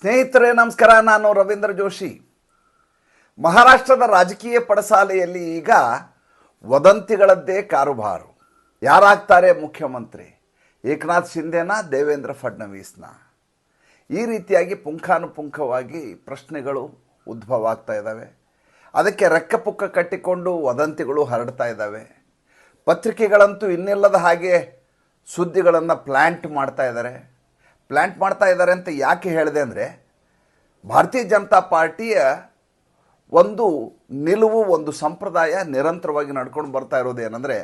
ಸ್ನೇಹಿತರೇ, ನಮಸ್ಕಾರ. ನಾನು ರವೀಂದ್ರ ಜೋಶಿ. ಮಹಾರಾಷ್ಟ್ರದ ರಾಜಕೀಯ ಪಡಸಾಲೆಯಲ್ಲಿ ಈಗ ವದಂತಿಗಳದ್ದೇ ಕಾರುಬಾರು. ಯಾರಾಗ್ತಾರೆ ಮುಖ್ಯಮಂತ್ರಿ? ಏಕನಾಥ್ ಶಿಂದೆನಾ ದೇವೇಂದ್ರ ಫಡ್ನವೀಸ್ನ? ಈ ರೀತಿಯಾಗಿ ಪುಂಖಾನುಪುಂಖವಾಗಿ ಪ್ರಶ್ನೆಗಳು ಉದ್ಭವ ಆಗ್ತಾ ಇದ್ದಾವೆ. ಅದಕ್ಕೆ ರೆಕ್ಕಪುಕ್ಕ ಕಟ್ಟಿಕೊಂಡು ವದಂತಿಗಳು ಹರಡ್ತಾ ಇದ್ದಾವೆ. ಪತ್ರಿಕೆಗಳಂತೂ ಇನ್ನಿಲ್ಲದ ಹಾಗೆ ಸುದ್ದಿಗಳನ್ನು ಪ್ಲ್ಯಾಂಟ್ ಮಾಡ್ತಾ ಇದ್ದಾರೆ. ಪ್ಲ್ಯಾಂಟ್ ಮಾಡ್ತಾ ಇದ್ದಾರೆ ಅಂತ ಯಾಕೆ ಹೇಳಿದೆ ಅಂದರೆ, ಭಾರತೀಯ ಜನತಾ ಪಾರ್ಟಿಯ ಒಂದು ನಿಲುವು, ಒಂದು ಸಂಪ್ರದಾಯ ನಿರಂತರವಾಗಿ ನಡ್ಕೊಂಡು ಬರ್ತಾ ಇರೋದು ಏನಂದರೆ,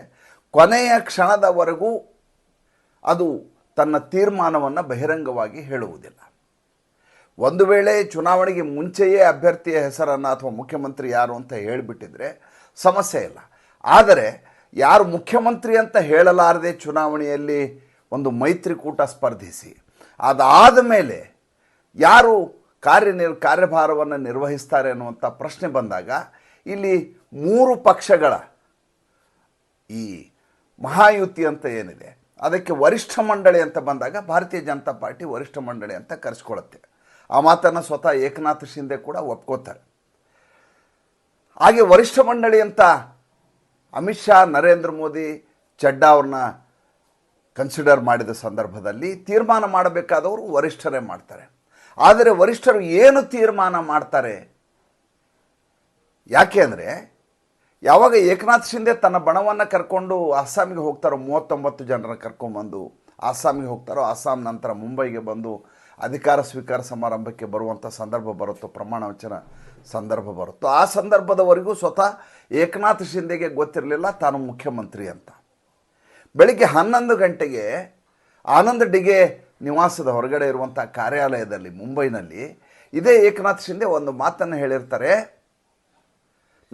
ಕೊನೆಯ ಕ್ಷಣದವರೆಗೂ ಅದು ತನ್ನ ತೀರ್ಮಾನವನ್ನು ಬಹಿರಂಗವಾಗಿ ಹೇಳುವುದಿಲ್ಲ. ಒಂದು ವೇಳೆ ಚುನಾವಣೆಗೆ ಮುಂಚೆಯೇ ಅಭ್ಯರ್ಥಿಯ ಹೆಸರನ್ನು ಅಥವಾ ಮುಖ್ಯಮಂತ್ರಿ ಯಾರು ಅಂತ ಹೇಳಿಬಿಟ್ಟಿದ್ರೆ ಸಮಸ್ಯೆ ಇಲ್ಲ. ಆದರೆ ಯಾರು ಮುಖ್ಯಮಂತ್ರಿ ಅಂತ ಹೇಳಲಾರದೆ ಚುನಾವಣೆಯಲ್ಲಿ ಒಂದು ಮೈತ್ರಿಕೂಟ ಸ್ಪರ್ಧಿಸಿ ಅದಾದ ಮೇಲೆ ಯಾರು ಕಾರ್ಯನಿರ್ ಕಾರ್ಯಭಾರವನ್ನು ನಿರ್ವಹಿಸ್ತಾರೆ ಅನ್ನುವಂಥ ಪ್ರಶ್ನೆ ಬಂದಾಗ ಇಲ್ಲಿ ಮೂರು ಪಕ್ಷಗಳ ಈ ಮಹಾಯುತಿ ಅಂತ ಏನಿದೆ, ಅದಕ್ಕೆ ವರಿಷ್ಠ ಮಂಡಳಿ ಅಂತ ಬಂದಾಗ ಭಾರತೀಯ ಜನತಾ ಪಾರ್ಟಿ ವರಿಷ್ಠ ಮಂಡಳಿ ಅಂತ ಕರೆಸ್ಕೊಳ್ಳುತ್ತೆ ಆ ಮಾತನ್ನು ಸ್ವತಃ ಏಕನಾಥ್ ಶಿಂದೆ ಕೂಡ ಒಪ್ಕೋತಾರೆ. ಹಾಗೆ ವರಿಷ್ಠ ಮಂಡಳಿ ಅಂತ ಅಮಿತ್ ಶಾ, ನರೇಂದ್ರ ಮೋದಿ, ಚಡ್ಡಾ ಅವ್ರನ್ನ ಕನ್ಸಿಡರ್ ಮಾಡಿದ ಸಂದರ್ಭದಲ್ಲಿ ತೀರ್ಮಾನ ಮಾಡಬೇಕಾದವರು ವರಿಷ್ಠರೇ ಮಾಡ್ತಾರೆ. ಆದರೆ ವರಿಷ್ಠರು ಏನು ತೀರ್ಮಾನ ಮಾಡ್ತಾರೆ? ಯಾಕೆ ಅಂದರೆ ಯಾವಾಗ ಏಕನಾಥ್ ಶಿಂದೆ ತನ್ನ ಬಣವನ್ನು ಕರ್ಕೊಂಡು ಅಸ್ಸಾಮಿಗೆ ಹೋಗ್ತಾರೋ, ಮೂವತ್ತೊಂಬತ್ತು ಜನರನ್ನು ಕರ್ಕೊಂಬಂದು ಅಸ್ಸಾಮಿಗೆ ಹೋಗ್ತಾರೋ, ಅಸ್ಸಾಂ ನಂತರ ಮುಂಬೈಗೆ ಬಂದು ಅಧಿಕಾರ ಸ್ವೀಕಾರ ಸಮಾರಂಭಕ್ಕೆ ಬರುವಂಥ ಸಂದರ್ಭ ಬರುತ್ತೋ, ಪ್ರಮಾಣ ವಚನ ಸಂದರ್ಭ ಬರುತ್ತೋ, ಆ ಸಂದರ್ಭದವರೆಗೂ ಸ್ವತಃ ಏಕನಾಥ್ ಶಿಂದೆಗೆ ಗೊತ್ತಿರಲಿಲ್ಲ, ತಾನು ಮುಖ್ಯಮಂತ್ರಿ ಅಂತ. ಬೆಳಿಗ್ಗೆ ಹನ್ನೊಂದು ಗಂಟೆಗೆ ಆನಂದ್ ಡಿಗೆ ನಿವಾಸದ ಹೊರಗಡೆ ಇರುವಂಥ ಕಾರ್ಯಾಲಯದಲ್ಲಿ, ಮುಂಬೈನಲ್ಲಿ, ಇದೇ ಏಕನಾಥ್ ಶಿಂದೆ ಒಂದು ಮಾತನ್ನು ಹೇಳಿರ್ತಾರೆ.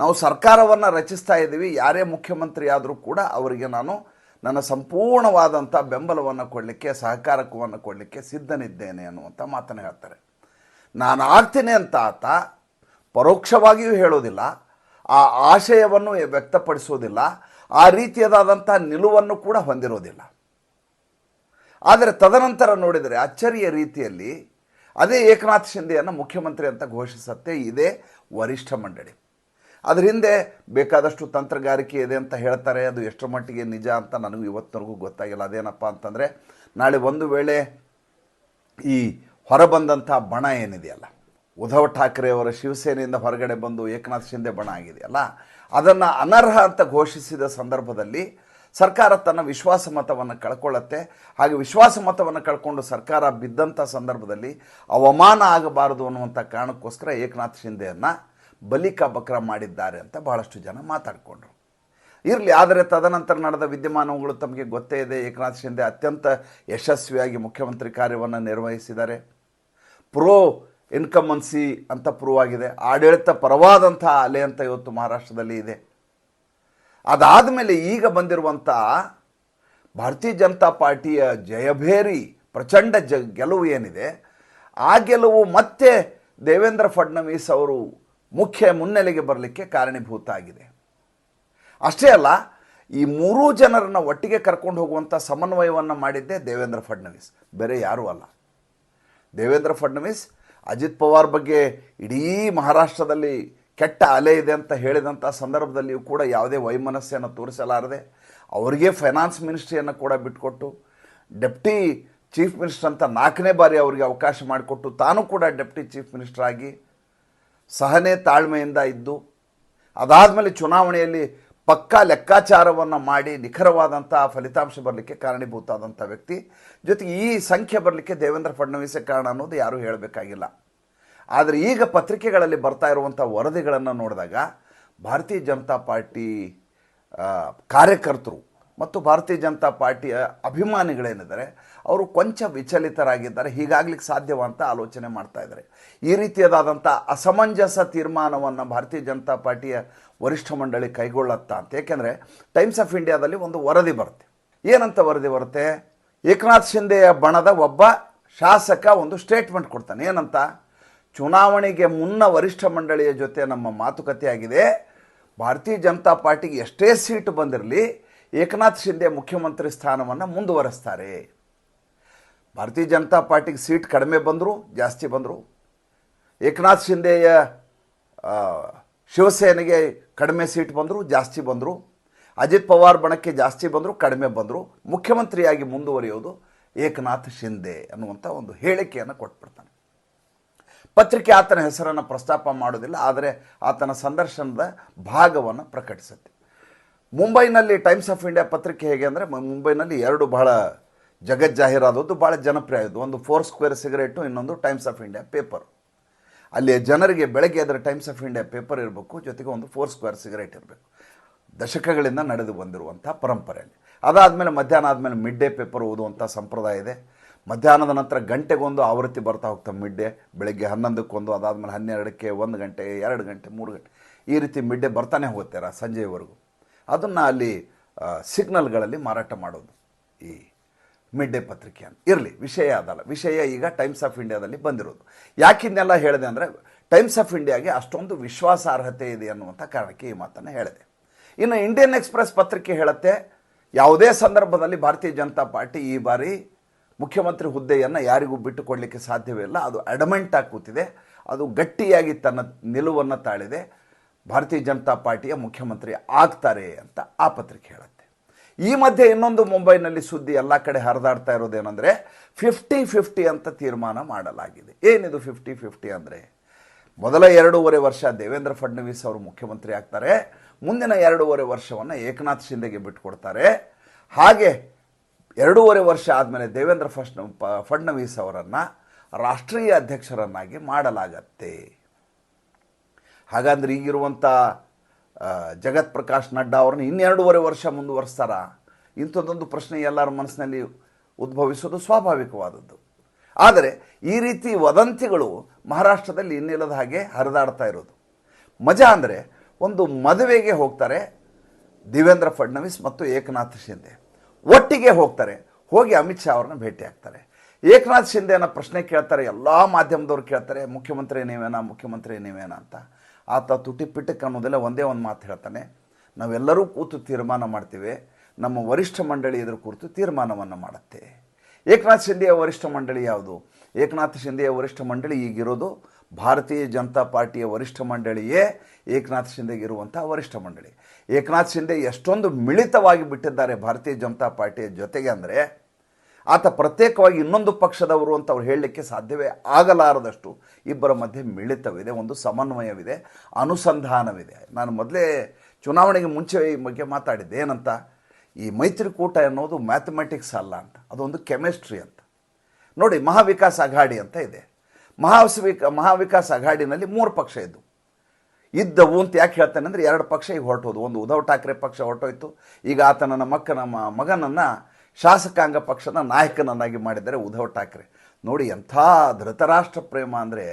ನಾವು ಸರ್ಕಾರವನ್ನು ರಚಿಸ್ತಾ ಇದ್ದೀವಿ, ಯಾರೇ ಮುಖ್ಯಮಂತ್ರಿ ಆದರೂ ಕೂಡ ಅವರಿಗೆ ನಾನು ನನ್ನ ಸಂಪೂರ್ಣವಾದಂಥ ಬೆಂಬಲವನ್ನು ಕೊಡಲಿಕ್ಕೆ, ಸಹಕಾರಕವನ್ನು ಕೊಡಲಿಕ್ಕೆ ಸಿದ್ಧನಿದ್ದೇನೆ ಅನ್ನುವಂಥ ಮಾತನ್ನು ಹೇಳ್ತಾರೆ. ನಾನು ಆಗ್ತೀನಿ ಅಂತ ಆತ ಪರೋಕ್ಷವಾಗಿಯೂ ಹೇಳೋದಿಲ್ಲ, ಆ ಆಶಯವನ್ನು ವ್ಯಕ್ತಪಡಿಸೋದಿಲ್ಲ ಆ ರೀತಿಯದಾದಂಥ ನಿಲುವನ್ನು ಕೂಡ ಹೊಂದಿರೋದಿಲ್ಲ. ಆದರೆ ತದನಂತರ ನೋಡಿದರೆ ಅಚ್ಚರಿಯ ರೀತಿಯಲ್ಲಿ ಅದೇ ಏಕನಾಥ್ ಶಿಂದೆಯನ್ನು ಮುಖ್ಯಮಂತ್ರಿ ಅಂತ ಘೋಷಿಸತ್ತೆ, ಇದೇ ವರಿಷ್ಠ ಮಂಡಳಿ. ಅದ್ರ ಹಿಂದೆ ಬೇಕಾದಷ್ಟು ತಂತ್ರಗಾರಿಕೆ ಇದೆ ಅಂತ ಹೇಳ್ತಾರೆ, ಅದು ಎಷ್ಟರ ಮಟ್ಟಿಗೆ ನಿಜ ಅಂತ ನನಗೂ ಇವತ್ತಿನವರೆಗೂ ಗೊತ್ತಾಗಿಲ್ಲ. ಅದೇನಪ್ಪ ಅಂತಂದರೆ, ನಾಳೆ ಒಂದು ವೇಳೆ ಈ ಹೊರಬಂದಂಥ ಬಣ ಏನಿದೆಯಲ್ಲ ಉದ್ಧವ್ ಠಾಕ್ರೆ ಅವರ ಶಿವಸೇನೆಯಿಂದ ಹೊರಗಡೆ ಬಂದು ಏಕನಾಥ್ ಶಿಂದೆ ಬಣ ಆಗಿದೆಯಲ್ಲ? ಅದನ್ನು ಅನರ್ಹ ಅಂತ ಘೋಷಿಸಿದ ಸಂದರ್ಭದಲ್ಲಿ ಸರ್ಕಾರ ತನ್ನ ವಿಶ್ವಾಸ ಮತವನ್ನು ಕಳ್ಕೊಳ್ಳುತ್ತೆ. ಹಾಗೆ ವಿಶ್ವಾಸ ಮತವನ್ನು ಕಳ್ಕೊಂಡು ಸರ್ಕಾರ ಬಿದ್ದಂಥ ಸಂದರ್ಭದಲ್ಲಿ ಅವಮಾನ ಆಗಬಾರದು ಅನ್ನುವಂಥ ಕಾರಣಕ್ಕೋಸ್ಕರ ಏಕನಾಥ್ ಶಿಂದೆಯನ್ನು ಬಲಿಕ ಬಕ್ರ ಮಾಡಿದ್ದಾರೆ ಅಂತ ಬಹಳಷ್ಟು ಜನ ಮಾತಾಡಿಕೊಂಡ್ರು. ಇರಲಿ, ಆದರೆ ತದನಂತರ ನಡೆದ ವಿದ್ಯಮಾನಗಳು ತಮಗೆ ಗೊತ್ತೇ ಇದೆ. ಏಕನಾಥ್ ಶಿಂದೆ ಅತ್ಯಂತ ಯಶಸ್ವಿಯಾಗಿ ಮುಖ್ಯಮಂತ್ರಿ ಕಾರ್ಯವನ್ನು ನಿರ್ವಹಿಸಿದ್ದಾರೆ. ಪ್ರೋ ಇನ್ಕಮನ್ಸಿ ಅಂತ ಪ್ರೂವ್ ಆಗಿದೆ. ಆಡಳಿತ ಪರವಾದಂಥ ಅಲೆ ಅಂತ ಇವತ್ತು ಮಹಾರಾಷ್ಟ್ರದಲ್ಲಿ ಇದೆ. ಅದಾದ ಮೇಲೆ ಈಗ ಬಂದಿರುವಂಥ ಭಾರತೀಯ ಜನತಾ ಪಾರ್ಟಿಯ ಜಯಭೇರಿ ಪ್ರಚಂಡ ಜ ಗೆಲುವು ಏನಿದೆ, ಆ ಗೆಲುವು ಮತ್ತೆ ದೇವೇಂದ್ರ ಫಡ್ನವೀಸ್ ಅವರು ಮುಖ್ಯ ಮುನ್ನೆಲೆಗೆ ಬರಲಿಕ್ಕೆ ಕಾರಣೀಭೂತ ಆಗಿದೆ ಅಷ್ಟೇ ಅಲ್ಲ, ಈ ಮೂರೂ ಜನರನ್ನು ಒಟ್ಟಿಗೆ ಕರ್ಕೊಂಡು ಹೋಗುವಂಥ ಸಮನ್ವಯವನ್ನು ಮಾಡಿದ್ದೇ ದೇವೇಂದ್ರ ಫಡ್ನವೀಸ್. ಬೇರೆ ಯಾರೂ ಅಲ್ಲ. ದೇವೇಂದ್ರ ಫಡ್ನವೀಸ್ ಅಜಿತ್ ಪವಾರ್ ಬಗ್ಗೆ ಇಡೀ ಮಹಾರಾಷ್ಟ್ರದಲ್ಲಿ ಕೆಟ್ಟ ಅಲೆ ಇದೆ ಅಂತ ಹೇಳಿದಂಥ ಸಂದರ್ಭದಲ್ಲಿಯೂ ಕೂಡ ಯಾವುದೇ ವೈಮನಸ್ಸನ್ನು ತೋರಿಸಲಾರದೆ ಅವರಿಗೆ ಫೈನಾನ್ಸ್ ಮಿನಿಸ್ಟ್ರಿಯನ್ನು ಕೂಡ ಬಿಟ್ಕೊಟ್ಟು ಡೆಪ್ಟಿ ಚೀಫ್ ಮಿನಿಸ್ಟರ್ ಅಂತ ನಾಲ್ಕನೇ ಬಾರಿ ಅವರಿಗೆ ಅವಕಾಶ ಮಾಡಿಕೊಟ್ಟು ತಾನು ಕೂಡ ಡೆಪ್ಟಿ ಚೀಫ್ ಮಿನಿಸ್ಟರ್ ಆಗಿ ಸಹನೆ ತಾಳ್ಮೆಯಿಂದ ಇದ್ದು, ಅದಾದಮೇಲೆ ಚುನಾವಣೆಯಲ್ಲಿ ಪಕ್ಕಾ ಲೆಕ್ಕಾಚಾರವನ್ನು ಮಾಡಿ ನಿಖರವಾದಂಥ ಫಲಿತಾಂಶ ಬರಲಿಕ್ಕೆ ಕಾರಣೀಭೂತಾದಂಥ ವ್ಯಕ್ತಿ. ಜೊತೆಗೆ ಈ ಸಂಖ್ಯೆ ಬರಲಿಕ್ಕೆ ದೇವೇಂದ್ರ ಫಡ್ನವೀಸೇ ಕಾರಣ ಅನ್ನೋದು ಯಾರೂ ಹೇಳಬೇಕಾಗಿಲ್ಲ. ಆದರೆ ಈಗ ಪತ್ರಿಕೆಗಳಲ್ಲಿ ಬರ್ತಾ ಇರುವಂಥ ವರದಿಗಳನ್ನು ನೋಡಿದಾಗ ಭಾರತೀಯ ಜನತಾ ಪಾರ್ಟಿ ಕಾರ್ಯಕರ್ತರು ಮತ್ತು ಭಾರತೀಯ ಜನತಾ ಪಾರ್ಟಿಯ ಅಭಿಮಾನಿಗಳೇನಿದ್ದಾರೆ, ಅವರು ಕೊಂಚ ವಿಚಲಿತರಾಗಿದ್ದಾರೆ, ಹೀಗಾಗ್ಲಿಕ್ಕೆ ಸಾಧ್ಯವ ಅಂತ ಆಲೋಚನೆ ಮಾಡ್ತಾ ಇದ್ದಾರೆ. ಈ ರೀತಿಯಾದಂಥ ಅಸಮಂಜಸ ತೀರ್ಮಾನವನ್ನು ಭಾರತೀಯ ಜನತಾ ಪಾರ್ಟಿಯ ವರಿಷ್ಠ ಮಂಡಳಿ ಕೈಗೊಳ್ಳತ್ತಾ ಅಂತ. ಏಕೆಂದರೆ ಟೈಮ್ಸ್ ಆಫ್ ಇಂಡಿಯಾದಲ್ಲಿ ಒಂದು ವರದಿ ಬರುತ್ತೆ. ಏನಂತ ವರದಿ ಬರುತ್ತೆ? ಏಕನಾಥ್ ಶಿಂದೆಯ ಬಣದ ಒಬ್ಬ ಶಾಸಕ ಒಂದು ಸ್ಟೇಟ್ಮೆಂಟ್ ಕೊಡ್ತಾನೆ. ಏನಂತ? ಚುನಾವಣೆಗೆ ಮುನ್ನ ವರಿಷ್ಠ ಮಂಡಳಿಯ ಜೊತೆ ನಮ್ಮ ಮಾತುಕತೆ ಆಗಿದೆ. ಭಾರತೀಯ ಜನತಾ ಪಾರ್ಟಿಗೆ ಎಷ್ಟೇ ಸೀಟು ಬಂದಿರಲಿ ಏಕನಾಥ್ ಶಿಂದೆ ಮುಖ್ಯಮಂತ್ರಿ ಸ್ಥಾನವನ್ನು ಮುಂದುವರೆಸ್ತಾರೆ. ಭಾರತೀಯ ಜನತಾ ಪಾರ್ಟಿಗೆ ಸೀಟ್ ಕಡಿಮೆ ಬಂದರು, ಜಾಸ್ತಿ ಬಂದರು. ಏಕನಾಥ್ ಶಿಂದೆಯ ಶಿವಸೇನೆಗೆ ಕಡಿಮೆ ಸೀಟ್ ಬಂದರು ಜಾಸ್ತಿ ಬಂದರು. ಅಜಿತ್ ಪವಾರ್ ಬಣಕ್ಕೆ ಜಾಸ್ತಿ ಬಂದರು, ಕಡಿಮೆ ಬಂದರು. ಮುಖ್ಯಮಂತ್ರಿಯಾಗಿ ಮುಂದುವರಿಯೋದು ಏಕನಾಥ್ ಶಿಂದೆ ಅನ್ನುವಂಥ ಒಂದು ಹೇಳಿಕೆಯನ್ನು ಕೊಟ್ಬಿಡ್ತಾನೆ. ಪತ್ರಿಕೆ ಆತನ ಹೆಸರನ್ನು ಪ್ರಸ್ತಾಪ ಮಾಡೋದಿಲ್ಲ, ಆದರೆ ಆತನ ಸಂದರ್ಶನದ ಭಾಗವನ್ನು ಪ್ರಕಟಿಸುತ್ತೆ. ಮುಂಬೈನಲ್ಲಿ ಟೈಮ್ಸ್ ಆಫ್ ಇಂಡಿಯಾ ಪತ್ರಿಕೆ ಹೇಗೆ ಅಂದರೆ ಮುಂಬೈನಲ್ಲಿ ಎರಡು ಬಹಳ ಜಗಜ್ಜಾಹೀರಾದದ್ದು ಭಾಳ ಜನಪ್ರಿಯ ಆಯಿತು ಒಂದು ಫೋರ್ ಸ್ಕ್ವೇರ್ ಸಿಗರೇಟು, ಇನ್ನೊಂದು ಟೈಮ್ಸ್ ಆಫ್ ಇಂಡಿಯಾ ಪೇಪರ್. ಅಲ್ಲಿ ಜನರಿಗೆ ಬೆಳಗ್ಗೆ ಅದರ ಟೈಮ್ಸ್ ಆಫ್ ಇಂಡಿಯಾ ಪೇಪರ್ ಇರಬೇಕು, ಜೊತೆಗೆ ಒಂದು ಫೋರ್ ಸ್ಕ್ವೇರ್ ಸಿಗರೇಟ್ ಇರಬೇಕು. ದಶಕಗಳಿಂದ ನಡೆದು ಬಂದಿರುವಂಥ ಪರಂಪರೆಯಲ್ಲಿ. ಅದಾದಮೇಲೆ ಮಧ್ಯಾಹ್ನ ಆದಮೇಲೆ ಮಿಡ್ ಡೇ ಪೇಪರ್ ಓದುವಂಥ ಸಂಪ್ರದಾಯ ಇದೆ. ಮಧ್ಯಾಹ್ನದ ನಂತರ ಗಂಟೆಗೊಂದು ಆವೃತ್ತಿ ಬರ್ತಾ ಹೋಗ್ತಾ ಮಿಡ್ ಡೇ ಬೆಳಗ್ಗೆ ಹನ್ನೊಂದಕ್ಕೊಂದು, ಅದಾದಮೇಲೆ ಹನ್ನೆರಡಕ್ಕೆ ಒಂದು ಗಂಟೆ, ಎರಡು ಗಂಟೆ, ಮೂರು ಗಂಟೆ. ಈ ರೀತಿ ಮಿಡ್ ಡೇ ಬರ್ತಾನೆ ಹೋಗ್ತಾರೆ ಸಂಜೆಯವರೆಗೂ ಅದನ್ನು ಅಲ್ಲಿ ಸಿಗ್ನಲ್ಗಳಲ್ಲಿ ಮಾರಾಟ ಮಾಡೋದು ಈ ಮಿಡ್ ಡೇ ಪತ್ರಿಕೆ ಅಂತ. ಇರಲಿ, ವಿಷಯ ಅದಲ್ಲ. ವಿಷಯ ಈಗ ಟೈಮ್ಸ್ ಆಫ್ ಇಂಡಿಯಾದಲ್ಲಿ ಬಂದಿರೋದು. ಯಾಕಿನ್ನೆಲ್ಲ ಹೇಳಿದೆ ಅಂದರೆ ಟೈಮ್ಸ್ ಆಫ್ ಇಂಡಿಯಾಗೆ ಅಷ್ಟೊಂದು ವಿಶ್ವಾಸಾರ್ಹತೆ ಇದೆ ಅನ್ನುವಂಥ ಕಾರಣಕ್ಕೆ ಈ ಮಾತನ್ನು ಹೇಳಿದೆ. ಇನ್ನು ಇಂಡಿಯನ್ ಎಕ್ಸ್ಪ್ರೆಸ್ ಪತ್ರಿಕೆ ಹೇಳುತ್ತೆ, ಯಾವುದೇ ಸಂದರ್ಭದಲ್ಲಿ ಭಾರತೀಯ ಜನತಾ ಪಾರ್ಟಿ ಈ ಬಾರಿ ಮುಖ್ಯಮಂತ್ರಿ ಹುದ್ದೆಯನ್ನು ಯಾರಿಗೂ ಬಿಟ್ಟುಕೊಡಲಿಕ್ಕೆ ಸಾಧ್ಯವಿಲ್ಲ ಅದು ಅಡಮೆಂಟ್ ಆಗಿ ಕೂತಿದೆ. ಅದು ಗಟ್ಟಿಯಾಗಿ ತನ್ನ ನಿಲುವನ್ನು ತಾಳಿದೆ. ಭಾರತೀಯ ಜನತಾ ಪಾರ್ಟಿಯ ಮುಖ್ಯಮಂತ್ರಿ ಆಗ್ತಾರೆ ಅಂತ ಆ ಪತ್ರಿಕೆ ಹೇಳುತ್ತೆ. ಈ ಮಧ್ಯೆ ಇನ್ನೊಂದು ಮುಂಬೈನಲ್ಲಿ ಸುದ್ದಿ ಎಲ್ಲ ಕಡೆ ಹರಿದಾಡ್ತಾ ಇರೋದೇನೆಂದರೆ ಫಿಫ್ಟಿ ಫಿಫ್ಟಿ ಅಂತ ತೀರ್ಮಾನ ಮಾಡಲಾಗಿದೆ. ಏನಿದು ಫಿಫ್ಟಿ ಫಿಫ್ಟಿ ಅಂದರೆ? ಮೊದಲ ಎರಡೂವರೆ ವರ್ಷ ದೇವೇಂದ್ರ ಫಡ್ನವೀಸ್ ಅವರು ಮುಖ್ಯಮಂತ್ರಿ ಆಗ್ತಾರೆ. ಮುಂದಿನ ಎರಡೂವರೆ ವರ್ಷವನ್ನು ಏಕನಾಥ್ ಶಿಂದೆಗೆ ಬಿಟ್ಟುಕೊಡ್ತಾರೆ ಹಾಗೆ ಎರಡೂವರೆ ವರ್ಷ ಆದಮೇಲೆ ದೇವೇಂದ್ರ ಫಸ್ಟ್ ಫಡ್ನವೀಸ್ ಅವರನ್ನು ರಾಷ್ಟ್ರೀಯ ಅಧ್ಯಕ್ಷರನ್ನಾಗಿ ಮಾಡಲಾಗತ್ತೆ. ಹಾಗಂದ್ರೆ ಈಗಿರುವಂಥ ಜಗತ್ ಪ್ರಕಾಶ್ ನಡ್ಡಾ ಅವ್ರನ್ನ ಇನ್ನೆರಡೂವರೆ ವರ್ಷ ಮುಂದುವರಿಸ್ತಾರ? ಇಂಥದ್ದೊಂದು ಪ್ರಶ್ನೆ ಎಲ್ಲರ ಮನಸ್ಸಿನಲ್ಲಿ ಉದ್ಭವಿಸೋದು ಸ್ವಾಭಾವಿಕವಾದದ್ದು. ಆದರೆ ಈ ರೀತಿ ವದಂತಿಗಳು ಮಹಾರಾಷ್ಟ್ರದಲ್ಲಿ ಇನ್ನಿಲ್ಲದ ಹಾಗೆ ಹರಿದಾಡ್ತಾ ಇರೋದು. ಮಜಾ ಅಂದರೆ ಒಂದು ಮದುವೆಗೆ ಹೋಗ್ತಾರೆ ದೇವೇಂದ್ರ ಫಡ್ನವೀಸ್ ಮತ್ತು ಏಕನಾಥ್ ಶಿಂದೆ ಒಟ್ಟಿಗೆ ಹೋಗ್ತಾರೆ, ಹೋಗಿ ಅಮಿತ್ ಶಾ ಅವ್ರನ್ನ ಭೇಟಿ ಆಗ್ತಾರೆ. ಏಕನಾಥ್ ಶಿಂದೆನ ಪ್ರಶ್ನೆ ಕೇಳ್ತಾರೆ, ಎಲ್ಲ ಮಾಧ್ಯಮದವ್ರು ಕೇಳ್ತಾರೆ, ಮುಖ್ಯಮಂತ್ರಿ ನೀವೇನಾ ಮುಖ್ಯಮಂತ್ರಿ ನೀವೇನಾ ಅಂತ. ಆತ ತುಟಿ ಪಿಟಕ್ ಅನ್ನೋದೆಲ್ಲ ಒಂದೇ ಒಂದು ಮಾತು ಹೇಳ್ತಾನೆ, ನಾವೆಲ್ಲರೂ ಕೂತು ತೀರ್ಮಾನ ಮಾಡ್ತೀವಿ, ನಮ್ಮ ವರಿಷ್ಠ ಮಂಡಳಿ ಇದ್ರ ಕುರಿತು ತೀರ್ಮಾನವನ್ನು ಮಾಡುತ್ತೆ. ಏಕನಾಥ್ ಶಿಂದೆಯ ವರಿಷ್ಠ ಮಂಡಳಿ ಯಾವುದು? ಏಕನಾಥ್ ಶಿಂದೆಯ ವರಿಷ್ಠ ಮಂಡಳಿ ಈಗಿರೋದು ಭಾರತೀಯ ಜನತಾ ಪಾರ್ಟಿಯ ವರಿಷ್ಠ ಮಂಡಳಿಯೇ ಏಕನಾಥ್ ಶಿಂದೆಗೆ ಇರುವಂಥ ವರಿಷ್ಠ ಮಂಡಳಿ. ಏಕನಾಥ್ ಶಿಂದೆ ಎಷ್ಟೊಂದು ಮಿಳಿತವಾಗಿ ಬಿಟ್ಟಿದ್ದಾರೆ ಭಾರತೀಯ ಜನತಾ ಪಾರ್ಟಿಯ ಜೊತೆಗೆ ಅಂದರೆ ಆತ ಪ್ರತ್ಯೇಕವಾಗಿ ಇನ್ನೊಂದು ಪಕ್ಷದವರು ಅಂತ ಅವ್ರು ಹೇಳಲಿಕ್ಕೆ ಸಾಧ್ಯವೇ ಆಗಲಾರದಷ್ಟು ಇಬ್ಬರ ಮಧ್ಯೆ ಮಿಳಿತವಿದೆ, ಒಂದು ಸಮನ್ವಯವಿದೆ, ಅನುಸಂಧಾನವಿದೆ. ನಾನು ಮೊದಲೇ ಚುನಾವಣೆಗೆ ಮುಂಚೆ ಈ ಬಗ್ಗೆ ಮಾತಾಡಿದ್ದೆ, ಏನಂತ? ಈ ಮೈತ್ರಿಕೂಟ ಎನ್ನುವುದು ಮ್ಯಾಥಮೆಟಿಕ್ಸ್ ಅಲ್ಲ ಅಂತ, ಅದೊಂದು ಕೆಮಿಸ್ಟ್ರಿ ಅಂತ. ನೋಡಿ, ಮಹಾವಿಕಾಸ್ ಅಘಾಡಿ ಅಂತ ಇದೆ. ಮಹಾವಿಕ, ಮಹಾವಿಕಾಸ್ ಅಘಾಡಿನಲ್ಲಿ ಮೂರು ಪಕ್ಷ ಇದ್ದವು ಇದ್ದವು ಅಂತ ಯಾಕೆ ಹೇಳ್ತಾನೆ ಅಂದರೆ, ಎರಡು ಪಕ್ಷ ಈಗ ಹೊರಟೋದು ಒಂದು ಉದ್ಧವ್ ಠಾಕ್ರೆ ಪಕ್ಷ ಹೊರಟೋಯ್ತು. ಈಗ ಆತನ ಮಕ್ಕನ ಮಗನನ್ನು ಶಾಸಕಾಂಗ ಪಕ್ಷದ ನಾಯಕನನ್ನಾಗಿ ಮಾಡಿದ್ದಾರೆ ಉದ್ಧವ್ ಠಾಕ್ರೆ. ನೋಡಿ, ಎಂಥ ಧೃತರಾಷ್ಟ್ರ ಪ್ರೇಮ ಅಂದರೆ,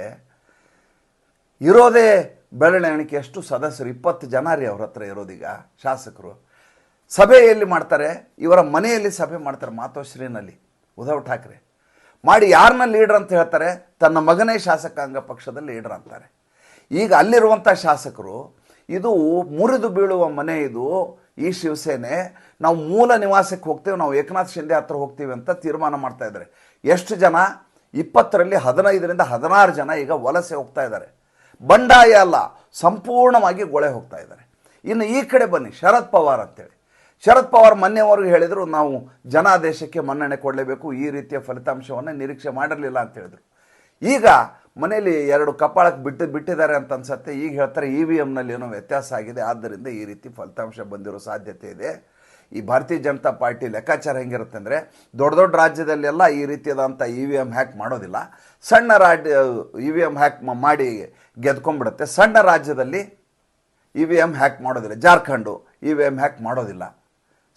ಇರೋದೇ ಬೆರಳೆಣಿಕೆಯಷ್ಟು ಸದಸ್ಯರು, ಇಪ್ಪತ್ತು ಜನ ರೀ ಅವ್ರ ಹತ್ರ ಇರೋದೀಗ ಶಾಸಕರು. ಸಭೆಯಲ್ಲಿ ಮಾಡ್ತಾರೆ, ಇವರ ಮನೆಯಲ್ಲಿ ಸಭೆ ಮಾಡ್ತಾರೆ ಮಾತೋಶ್ರೀನಲ್ಲಿ ಉದ್ಧವ್ ಠಾಕ್ರೆ. ಮಾಡಿ ಯಾರನ್ನ ಲೀಡರ್ ಅಂತ ಹೇಳ್ತಾರೆ, ತನ್ನ ಮಗನೇ ಶಾಸಕಾಂಗ ಪಕ್ಷದ ಲೀಡರ್ ಅಂತಾರೆ. ಈಗ ಅಲ್ಲಿರುವಂಥ ಶಾಸಕರು, ಇದು ಮುರಿದು ಬೀಳುವ ಮನೆ ಇದು ಈ ಶಿವಸೇನೆ ನಾವು ಮೂಲ ನಿವಾಸಕ್ಕೆ ಹೋಗ್ತೇವೆ, ನಾವು ಏಕನಾಥ್ ಶಿಂದೆ ಹತ್ರ ಹೋಗ್ತೀವಿ ಅಂತ ತೀರ್ಮಾನ ಮಾಡ್ತಾ ಇದ್ದಾರೆ. ಎಷ್ಟು ಜನ? ಇಪ್ಪತ್ತರಲ್ಲಿ ಹದಿನೈದರಿಂದ ಹದಿನಾರು ಜನ ಈಗ ವಲಸೆ ಹೋಗ್ತಾ ಇದ್ದಾರೆ. ಬಂಡಾಯ ಅಲ್ಲ, ಸಂಪೂರ್ಣವಾಗಿ ಗೊಳೆ ಹೋಗ್ತಾ ಇದ್ದಾರೆ. ಇನ್ನು ಈ ಕಡೆ ಬನ್ನಿ, ಶರದ್ ಪವಾರ್ ಅಂತೇಳಿ. ಶರದ್ ಪವಾರ್ ಮೊನ್ನೆವರೆಗೂ ಹೇಳಿದರು, ನಾವು ಜನಾದೇಶಕ್ಕೆ ಮನ್ನಣೆ ಕೊಡಲೇಬೇಕು, ಈ ರೀತಿಯ ಫಲಿತಾಂಶವನ್ನು ನಿರೀಕ್ಷೆ ಮಾಡಿರಲಿಲ್ಲ ಅಂತ ಹೇಳಿದರು. ಈಗ ಮನೆಯಲ್ಲಿ ಎರಡು ಕಪಾಳಕ್ಕೆ ಬಿಟ್ಟು ಬಿಟ್ಟಿದ್ದಾರೆ ಅಂತ ಅನ್ಸತ್ತೆ. ಈಗ ಹೇಳ್ತಾರೆ ಇ ವಿ ಎಮ್ನಲ್ಲಿ ಏನೋ ವ್ಯತ್ಯಾಸ ಆಗಿದೆ. ಆದ್ದರಿಂದ ಈ ರೀತಿ ಫಲಿತಾಂಶ ಬಂದಿರೋ ಸಾಧ್ಯತೆ ಇದೆ. ಈ ಭಾರತೀಯ ಜನತಾ ಪಾರ್ಟಿ ಲೆಕ್ಕಾಚಾರ ಹೆಂಗಿರುತ್ತೆ ಅಂದರೆ ದೊಡ್ಡ ದೊಡ್ಡ ರಾಜ್ಯದಲ್ಲೆಲ್ಲ ಈ ರೀತಿಯಾದಂಥ ಇ ವಿ ಎಂ ಹ್ಯಾಕ್ ಮಾಡೋದಿಲ್ಲ. ಸಣ್ಣ ರಾಜ್ಯ ಇ ವಿ ಎಂ ಹ್ಯಾಕ್ ಮಾಡಿ ಗೆದ್ಕೊಂಡ್ಬಿಡುತ್ತೆ. ಸಣ್ಣ ರಾಜ್ಯದಲ್ಲಿ ಇ ವಿ ಎಂ ಹ್ಯಾಕ್ ಮಾಡೋದಿಲ್ಲ. Jharkhand E V M hack ಮಾಡೋದಿಲ್ಲ.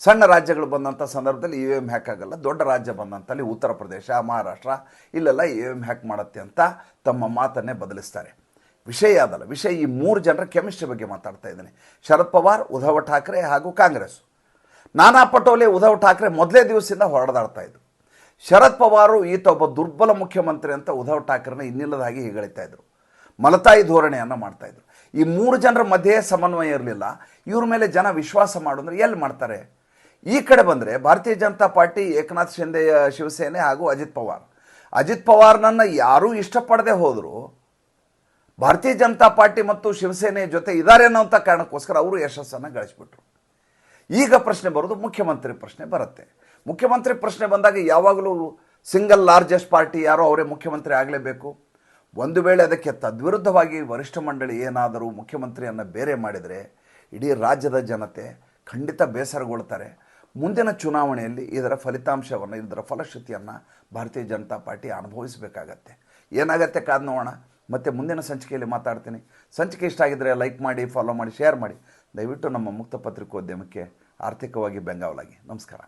ಸಣ್ಣ ರಾಜ್ಯಗಳು ಬಂದಂಥ ಸಂದರ್ಭದಲ್ಲಿ ಇ ವಿ ಎಂ ಹ್ಯಾಕ್ ಆಗಲ್ಲ, ದೊಡ್ಡ ರಾಜ್ಯ ಬಂದಂಥಲ್ಲಿ ಉತ್ತರ ಪ್ರದೇಶ, ಮಹಾರಾಷ್ಟ್ರ, ಇಲ್ಲೆಲ್ಲ ಇ ವಿ ಎಂ ಹ್ಯಾಕ್ ಮಾಡುತ್ತೆ ಅಂತ ತಮ್ಮ ಮಾತನ್ನೇ ಬದಲಿಸ್ತಾರೆ. ವಿಷಯ ಅದಲ್ಲ, ವಿಷಯ ಈ ಮೂರು ಜನರ ಕೆಮಿಸ್ಟ್ರಿ ಬಗ್ಗೆ ಮಾತಾಡ್ತಾ ಇದ್ದೀನಿ. ಶರದ್ ಪವಾರ್, ಉದ್ಧವ್ ಠಾಕ್ರೆ ಹಾಗೂ ಕಾಂಗ್ರೆಸ್. ನಾನಾ ಪಟೋಲೆ ಉದ್ಧವ್ ಠಾಕ್ರೆ ಮೊದಲೇ ದಿವಸದಿಂದ ಹೊರಡಾಡ್ತಾ ಇದ್ರು. ಶರದ್ ಪವಾರು ಈತ ಒಬ್ಬ ದುರ್ಬಲ ಮುಖ್ಯಮಂತ್ರಿ ಅಂತ ಉದ್ಧವ್ ಠಾಕ್ರೆನ ಇನ್ನಿಲ್ಲದ ಹಾಗೆ ಹೀಗಳಿತಾ ಇದ್ರು. ಮಲತಾಯಿ ಧೋರಣೆಯನ್ನು ಮಾಡ್ತಾ ಇದ್ರು. ಈ ಮೂರು ಜನರ ಮಧ್ಯೆ ಸಮನ್ವಯ ಇರಲಿಲ್ಲ. ಇವ್ರ ಮೇಲೆ ಜನ ವಿಶ್ವಾಸ ಮಾಡೋದ್ರೆ ಎಲ್ಲಿ ಮಾಡ್ತಾರೆ? ಈ ಕಡೆ ಬಂದರೆ ಭಾರತೀಯ ಜನತಾ ಪಾರ್ಟಿ, ಏಕನಾಥ್ ಶಿಂದೆಯ ಶಿವಸೇನೆ ಹಾಗೂ ಅಜಿತ್ ಪವಾರ್. ಅಜಿತ್ ಪವಾರ್ನನ್ನು ಯಾರೂ ಇಷ್ಟಪಡದೆ ಹೋದರೂ. ಭಾರತೀಯ ಜನತಾ ಪಾರ್ಟಿ ಮತ್ತು ಶಿವಸೇನೆ ಜೊತೆ ಇದ್ದಾರೆ ಅನ್ನೋಂಥ ಕಾರಣಕ್ಕೋಸ್ಕರ ಅವರು ಯಶಸ್ಸನ್ನು ಗಳಿಸ್ಬಿಟ್ರು. ಈಗ ಪ್ರಶ್ನೆ ಬರೋದು ಮುಖ್ಯಮಂತ್ರಿ ಪ್ರಶ್ನೆ ಬರುತ್ತೆ. ಮುಖ್ಯಮಂತ್ರಿ ಪ್ರಶ್ನೆ ಬಂದಾಗ ಯಾವಾಗಲೂ ಸಿಂಗಲ್ ಲಾರ್ಜೆಸ್ಟ್ ಪಾರ್ಟಿ ಯಾರೋ ಅವರೇ ಮುಖ್ಯಮಂತ್ರಿ ಆಗಲೇಬೇಕು. ಒಂದು ವೇಳೆ ಅದಕ್ಕೆ ತದ್ವಿರುದ್ಧವಾಗಿ ವರಿಷ್ಠ ಮಂಡಳಿ ಏನಾದರೂ ಮುಖ್ಯಮಂತ್ರಿಯನ್ನು ಬೇರೆ ಮಾಡಿದರೆ ಇಡೀ ರಾಜ್ಯದ ಜನತೆ ಖಂಡಿತ ಬೇಸರಗೊಳ್ತಾರೆ. ಮುಂದಿನ ಚುನಾವಣೆಯಲ್ಲಿ ಇದರ ಫಲಿತಾಂಶವನ್ನು, ಇದರ ಫಲಶ್ರುತಿಯನ್ನು ಭಾರತೀಯ ಜನತಾ ಪಾರ್ಟಿ ಅನುಭವಿಸಬೇಕಾಗತ್ತೆ. ಏನಾಗತ್ತೆ ಕಾದ್ ನೋಡೋಣ. ಮತ್ತು ಮುಂದಿನ ಸಂಚಿಕೆಯಲ್ಲಿ ಮಾತಾಡ್ತೀನಿ. ಸಂಚಿಕೆ ಇಷ್ಟ ಆಗಿದ್ದರೆ ಲೈಕ್ ಮಾಡಿ ಫಾಲೋ ಮಾಡಿ ಶೇರ್ ಮಾಡಿ. ದಯವಿಟ್ಟು ನಮ್ಮ ಮುಕ್ತ ಪತ್ರಿಕೋದ್ಯಮಕ್ಕೆ ಆರ್ಥಿಕವಾಗಿ ಬೆಂಗಾವಲಾಗಿ. ನಮಸ್ಕಾರ.